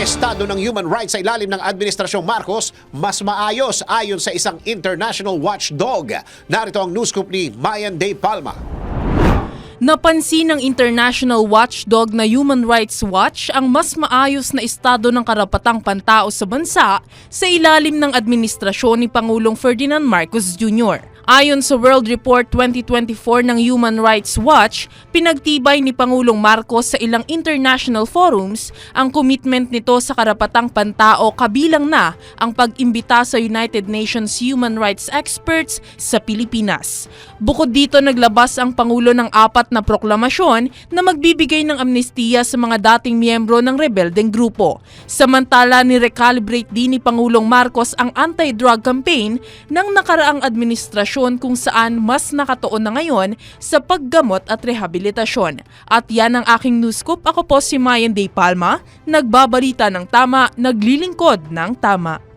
Estado ng human rights sa ilalim ng Administrasyong Marcos mas maayos ayon sa isang international watchdog. Narito ang news scoop ni Mayan Day Palma. Napansin ng international watchdog na Human Rights Watch ang mas maayos na estado ng karapatang pantao sa bansa sa ilalim ng administrasyon ni Pangulong Ferdinand Marcos Jr. Ayon sa World Report 2024 ng Human Rights Watch, pinagtibay ni Pangulong Marcos sa ilang international forums ang commitment nito sa karapatang pantao kabilang na ang pag-imbita sa United Nations human rights experts sa Pilipinas. Bukod dito naglabas ang Pangulo ng apat na proklamasyon na magbibigay ng amnestiya sa mga dating miyembro ng rebeldeng grupo. Samantala ni-recalibrate din ni Pangulong Marcos ang anti-drug campaign ng nakaraang administrasyon kung saan mas nakatuon na ngayon sa paggamot at rehabilitasyon. At yan ang aking news scoop. Ako po si Mayan Day Palma, nagbabalita ng tama, naglilingkod ng tama.